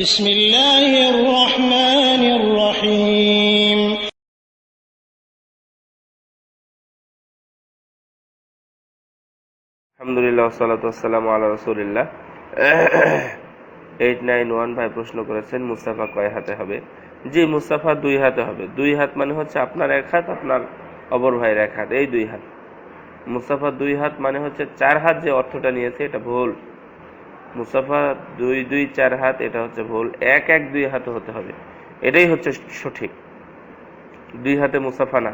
بسم الله الرحمن الرحيم আলহামদুলিল্লাহ সালাতু আসসালামু আলা রসুলিল্লাহ এইট নাইন ওয়ান ভাই প্রশ্ন করেছেন মুস্তাফা কয় হাতে হবে জি মুস্তাফা দুই হাতে হবে দুই হাত মানে হচ্ছে আপনার এক হাত আপনার অপর ভাইয়ের এক হাত এই দুই হাত মুস্তাফা দুই হাত মানে হচ্ছে চার হাত যে অর্থটা নিয়েছে এটা ভুল মুস্তাফা দুই দুই, চার হাত, এটা হচ্ছে ভুল। এক এক, দুই হাতে হতে হবে। এটাই হচ্ছে সঠিক। দুই হাতে মুসাফা না।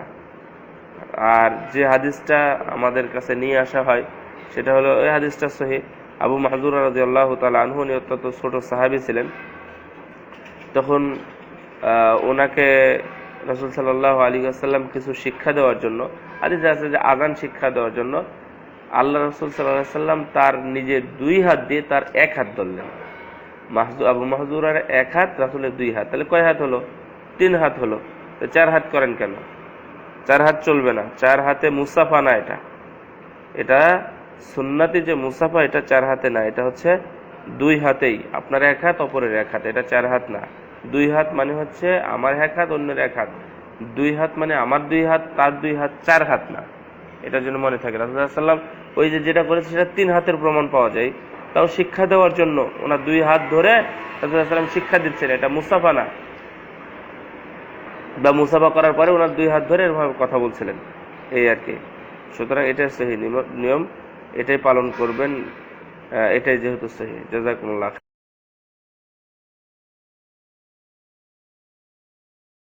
আর যে হাদিসটা আমাদের কাছে নিয়ে আসা হয়, সেটা হলো ওই হাদিসটা সহি। আবু মাহজুর রাজি আল্লাহ তালা উনি অত্যন্ত ছোট সাহাবি ছিলেন। তখন ওনাকে রসুল সাল্লাহ আলী আসাল্লাম কিছু শিক্ষা দেওয়ার জন্য, হাদিস আছে যে আজান শিক্ষা দেওয়ার জন্য আল্লাহ রসুল সাল্লাহ সাল্লাম তার নিজের দুই হাত দিয়ে তার এক হাত ধরলেন। মাহজু আবু মাহজুরার এক হাত, রাসুলের দুই হাত। তাহলে কয় হাত হলো? তিন হাত হলো। তো চার হাত করেন কেন? চার হাত চলবে না। চার হাতে মুসাফা না এটা। এটা সুন্নাতি যে মুসাফা, এটা চার হাতে না। এটা হচ্ছে দুই হাতেই। আপনার এক হাত, অপরের এক হাত। এটা চার হাত না। দুই হাত মানে হচ্ছে আমার এক হাত, অন্যের এক হাত। দুই হাত মানে আমার দুই হাত, তার দুই হাত চার হাত না। এটার জন্য মনে থাকে। রাসুল্লাহাম ওই যে যেটা করেছে সেটা তিন হাতের প্রমাণ পাওয়া যায়। তাও শিক্ষা দেওয়ার জন্য ওনার দুই হাত ধরে রাসুল্লাহাম শিক্ষা দিচ্ছেন, এটা মুসাফা না। বা মুসাফা করার পরে ওনার দুই হাত ধরে এরভাবে কথা বলছিলেন। এই আর কি। সুতরাং এটাই সহি নিয়ম, এটাই পালন করবেন এটাই যেহেতু সহি। জাজাকুমুল্লাহ